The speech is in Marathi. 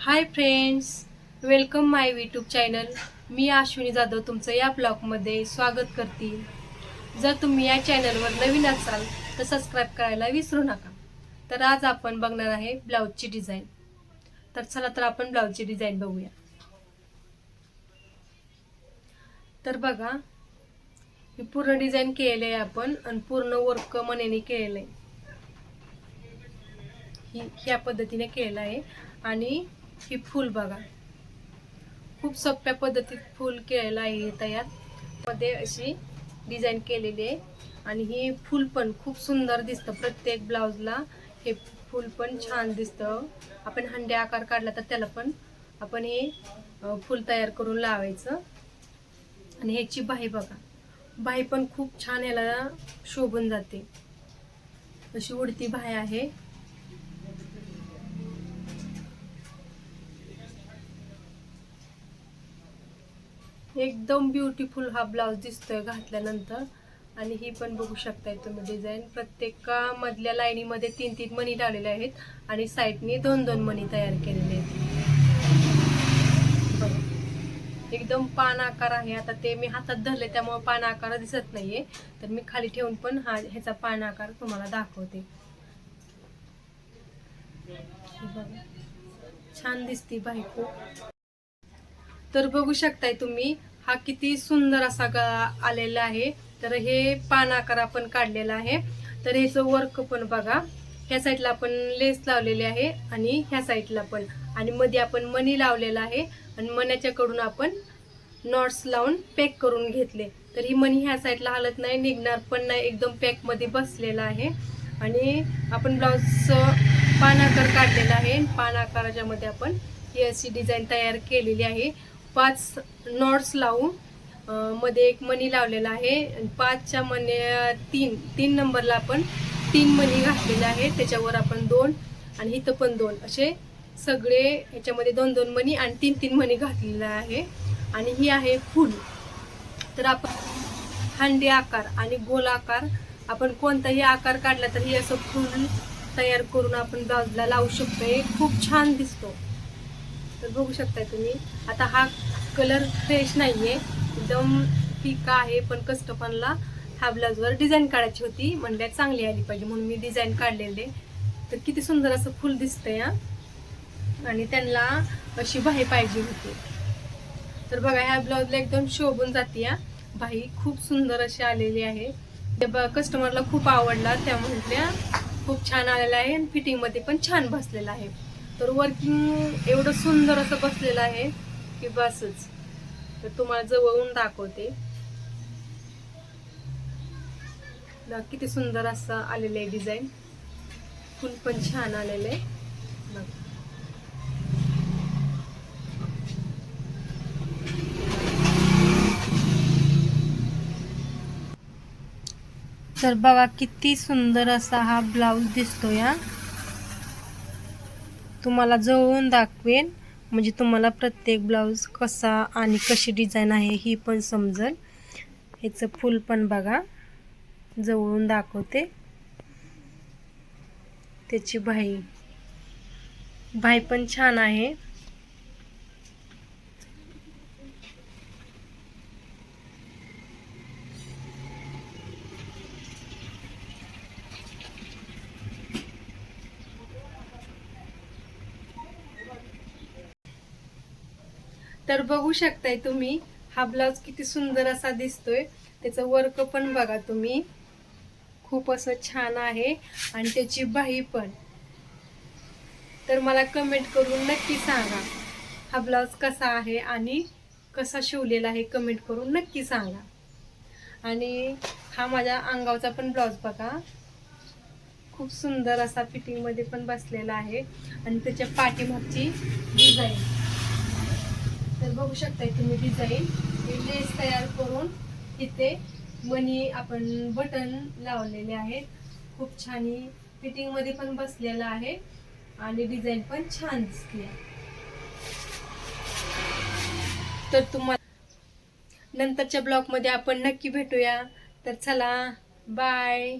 Hi friends welcome my YouTube channel मी अश्विनी जाधव तुमचं या ब्लॉगमध्ये स्वागत करते. जर तुम्ही या चॅनलवर नवीन असाल तर सबस्क्राईब करायला विसरू नका. तर आज आपण बघणार आहे ब्लाऊजची डिझाईन तर चला तर आपण ब्लाऊजची डिझाईन बघूया. तर बघा हे पूर्ण डिझाईन केलेलं आहे आपण आणि पूर्ण वर्क मनेने केलेलं आहे. ही ह्या पद्धतीने केलेलं आहे. आणि ही फूल बघा. खूप सोप्या पद्धतीत फूल केलेलं आहे हे तयार. मध्ये अशी डिझाईन केलेली आहे. आणि ही फूल पण खूप सुंदर दिसतं. प्रत्येक ब्लाऊजला हे फूल पण छान दिसतं. आपण हंडे आकार काढला तर त्याला पण आपण हे फूल तयार करून लावायचं. आणि ह्याची बाही बघा. बाही पण खूप छान ह्याला शोभून जाते. अशी उडती बाही आहे. एकदम ब्युटिफुल हा ब्लाऊज दिसतोय घातल्यानंतर. आणि ही पण बघू शकताय तुम्ही डिझाईन प्रत्येकामधल्या लाईनीमध्ये तीन तीन मणी लावलेले आहेत आणि साईडने दोन दोन मणी तयार केलेले आहेत. एकदम पान आकार आहे. आता ते मी हातात धरले त्यामुळे पान आकार दिसत नाहीये. तर मी खाली ठेवून पण हा ह्याचा पान आकार तुम्हाला दाखवते. छान दिसते बाई खूप तर बघू शकताय तुम्ही हा किती सुंदर असा गा- आलेला आहे. तर हे पान आकार आपण काढलेला आहे. तर ह्याचं वर्क पण बघा. ह्या साईडला आपण लेस लावलेली आहे आणि ह्या साईडला पण. आणि मध्ये आपण मणी लावलेला आहे आणि मण्याच्याकडून आपण नॉट्स लावून पॅक करून घेतले. तर ही मणी ह्या साईडला हलत नाही निघणार पण नाही. एकदम पॅकमध्ये बसलेला आहे. आणि आपण ब्लाऊजचं पान आकार काढलेला आहे. पान आकाराच्यामध्ये आपण ही अशी डिझाईन तयार केलेली आहे. पाच नॉट्स लावून मध्ये एक मणी लावलेला आहे. पाचच्या मनी तीन तीन नंबरला आपण तीन मणी घातलेले आहे त्याच्यावर आपण दोन आणि इथं पण दोन असे सगळे ह्याच्यामध्ये दोन दोन मणी आणि तीन तीन मणी घातलेला आहे. आणि ही आहे फूल तर आपण हंडी आकार आणि गोल आकार आपण कोणताही आकार काढला तर ही असं फूल तयार करून आपण ब्लाउजला लावू शकतो हे खूप छान दिसतो. तर बघू शकताय तुम्ही. आता हा कलर फ्रेश नाही आहे एकदम फिका आहे पण कस्टमरला ह्या ब्लाऊजवर डिझाईन काढायची होती. म्हणल्या चांगली आली पाहिजे म्हणून मी डिझाईन काढलेले. तर किती सुंदर असं फुल दिसतंय हा. आणि त्यांना अशी बाही पाहिजे होती. तर बघा ह्या ब्लाऊजला एकदम शोभून जाते या बाही खूप सुंदर अशी आलेली आहे. ते ब कस्टमरला खूप आवडला. त्या म्हटल्या खूप छान आलेला आहे आणि फिटिंगमध्ये पण छान बसलेला आहे. तर वर्किंग एवढं सुंदर असं बसलेलं आहे की बसच. तर तुम्हाला जवळून दाखवते. किती सुंदर असं आलेलं आहे डिझाईन फुल पण छान आलेलं आहे. तर बघा किती सुंदर असा हा ब्लाऊज दिसतो या तुम्हाला जवळून दाखवेन. म्हणजे तुम्हाला प्रत्येक ब्लाऊज कसा आणि कशी डिझाईन आहे ही पण समजेल. ह्याचं फुल पण बघा. जवळून दाखवते. त्याची भाई. भाई पण छान आहे. तर बघू शकताय तुम्ही हा ब्लाऊज किती सुंदर असा दिसतोय. त्याचं वर्क पण बघा तुम्ही. खूप असं छान आहे आणि त्याची बाही पण. तर मला कमेंट करून नक्की सांगा हा ब्लाऊज कसा आहे आणि कसा शिवलेला आहे कमेंट करून नक्की सांगा. आणि हा माझ्या अंगावचा पण ब्लाऊज बघा. खूप सुंदर असा फिटिंगमध्ये पण बसलेला आहे. आणि त्याच्या पाठीमागची डिझाईन तर बघू शकताय तुम्ही डिझाईन लेस तयार करून तिथे मनी आपण बटन लावलेले आहेत. खूप छान फिटिंगमध्ये पण बसलेलं आहे आणि डिझाईन पण छान दिसते तर तुम्हाला नंतरच्या ब्लॉगमध्ये आपण नक्की भेटूया. तर चला बाय